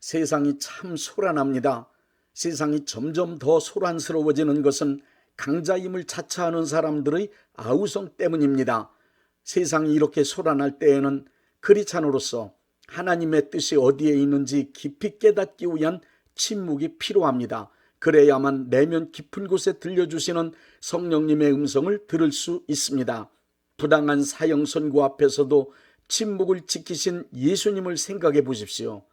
세상이 참 소란합니다. 세상이 점점 더 소란스러워지는 것은 강자임을 자처하는 사람들의 아우성 때문입니다. 세상이 이렇게 소란할 때에는 크리찬으로서 하나님의 뜻이 어디에 있는지 깊이 깨닫기 위한 침묵이 필요합니다. 그래야만 내면 깊은 곳에 들려주시는 성령님의 음성을 들을 수 있습니다. 부당한 사형 선고 앞에서도 침묵을 지키신 예수님을 생각해 보십시오.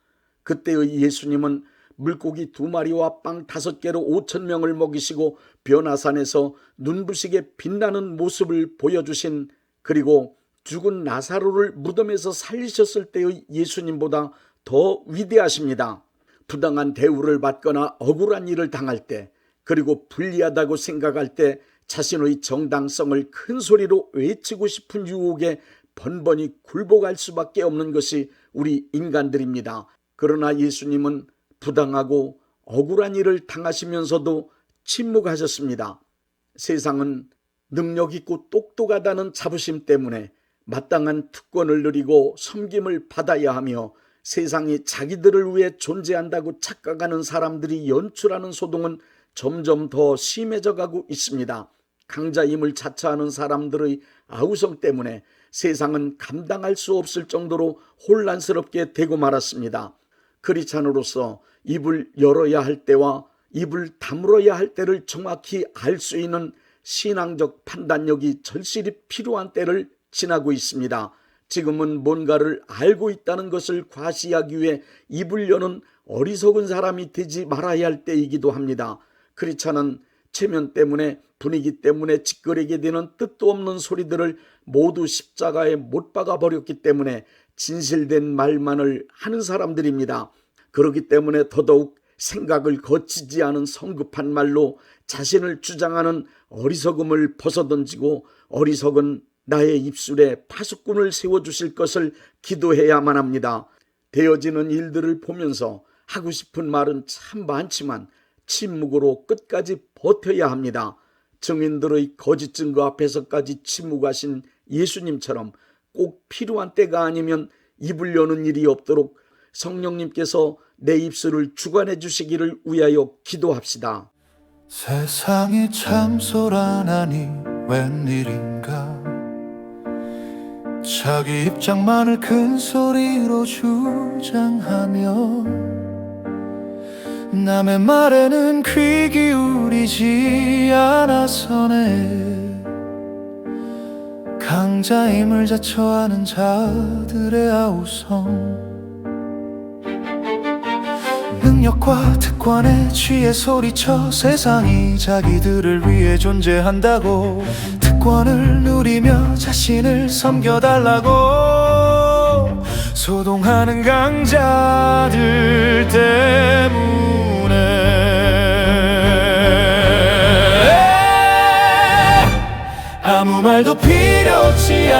그때의 예수님은 물고기 두 마리와 빵 다섯 개로 오천 명을 먹이시고 변화산에서 눈부시게 빛나는 모습을 보여주신 그리고 죽은 나사로를 무덤에서 살리셨을 때의 예수님보다 더 위대하십니다. 부당한 대우를 받거나 억울한 일을 당할 때 그리고 불리하다고 생각할 때 자신의 정당성을 큰 소리로 외치고 싶은 유혹에 번번이 굴복할 수밖에 없는 것이 우리 인간들입니다. 그러나 예수님은 부당하고 억울한 일을 당하시면서도 침묵하셨습니다. 세상은 능력 있고 똑똑하다는 자부심 때문에 마땅한 특권을 누리고 섬김을 받아야 하며 세상이 자기들을 위해 존재한다고 착각하는 사람들이 연출하는 소동은 점점 더 심해져 가고 있습니다. 강자임을 자처하는 사람들의 아우성 때문에 세상은 감당할 수 없을 정도로 혼란스럽게 되고 말았습니다. 크리찬으로서 입을 열어야 할 때와 입을 다물어야 할 때를 정확히 알 수 있는 신앙적 판단력이 절실히 필요한 때를 지나고 있습니다. 지금은 뭔가를 알고 있다는 것을 과시하기 위해 입을 여는 어리석은 사람이 되지 말아야 할 때이기도 합니다. 크리찬은 체면 때문에 분위기 때문에 짓거리게 되는 뜻도 없는 소리들을 모두 십자가에 못 박아 버렸기 때문에 진실된 말만을 하는 사람들입니다. 그렇기 때문에 더더욱 생각을 거치지 않은 성급한 말로 자신을 주장하는 어리석음을 벗어던지고 어리석은 나의 입술에 파수꾼을 세워주실 것을 기도해야만 합니다. 되어지는 일들을 보면서 하고 싶은 말은 참 많지만 침묵으로 끝까지 버텨야 합니다. 증인들의 거짓 증거 앞에서까지 침묵하신 예수님처럼 꼭 필요한 때가 아니면 입을 여는 일이 없도록 성령님께서 내 입술을 주관해 주시기를 위하여 기도합시다. 세상이 참 소란하니 웬일인가 자기 입장만을 큰 소리로 주장하며 남의 말에는 귀 기울이지 않아서네 강자임을 자처하는 자들의 아우성. 능력과 특권에 취해 소리쳐 세상이 자기들을 위해 존재한다고. 특권을 누리며 자신을 섬겨달라고. 소동하는 강자들 때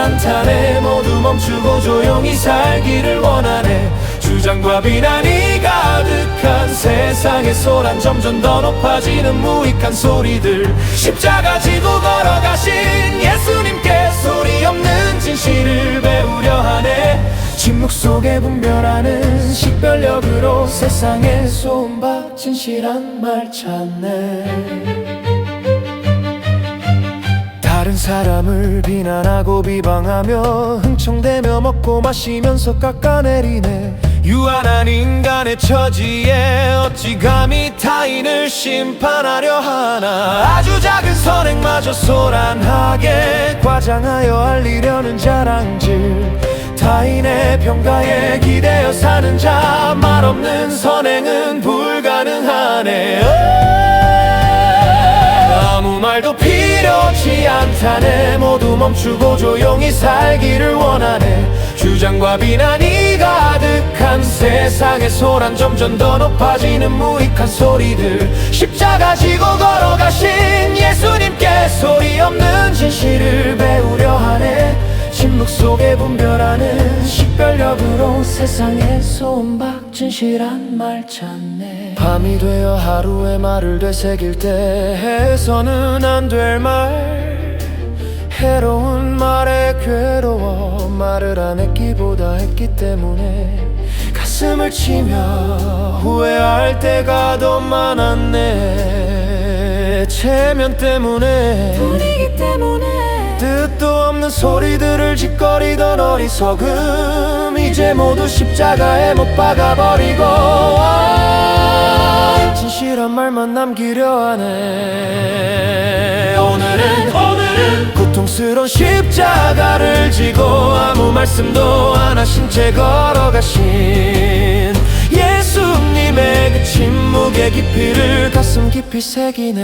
않다네 모두 멈추고 조용히 살기를 원하네. 주장과 비난이 가득한 세상의 소란 점점 더 높아지는 무익한 소리들. 십자가 지고 걸어가신 예수님께 소리 없는 진실을 배우려 하네. 침묵 속에 분별하는 식별력으로 세상의 소음박 진실한 말 찾네 다른 사람을 비난하고 비방하며 흥청대며 먹고 마시면서 깎아내리네. 유한한 인간의 처지에 어찌 감히 타인을 심판하려 하나. 아주 작은 선행마저 소란하게 과장하여 알리려는 자랑질. 타인의 평가에 기대어 사는 자 말없는 선행은 불가능하네 말도 필요치 않다네. 모두 멈추고 조용히 살기를 원하네. 주장과 비난이 가득한 세상의 소란 점점 더 높아지는 무익한 소리들. 십자가 지고 걸어가신 예수님께 소리 없는 진실을 배우려 하네. 침묵 속에 분별하는 식별력으로 세상의 소음박 진실한 말 찾네 밤이 되어 하루의 말을 되새길 때 해서는 안 될 말. 해로운 말에 괴로워 말을 안 했기보다 했기 때문에 가슴 가슴을 치며 후회할 때가 더 많았네. 체면 때문에. 분위기 때문에 뜻도 없는 소리들을 짓거리던 어리석음. 이제 모두 십자가에 못 박아버리고. 아, 진실한 말만 남기려 하네. 오늘은 오늘은 고통스러운 십자가를 지고 아무 말씀도 안 하신 채 걸어가신 예수님의 그 침묵의 깊이를 가슴 깊이 새기네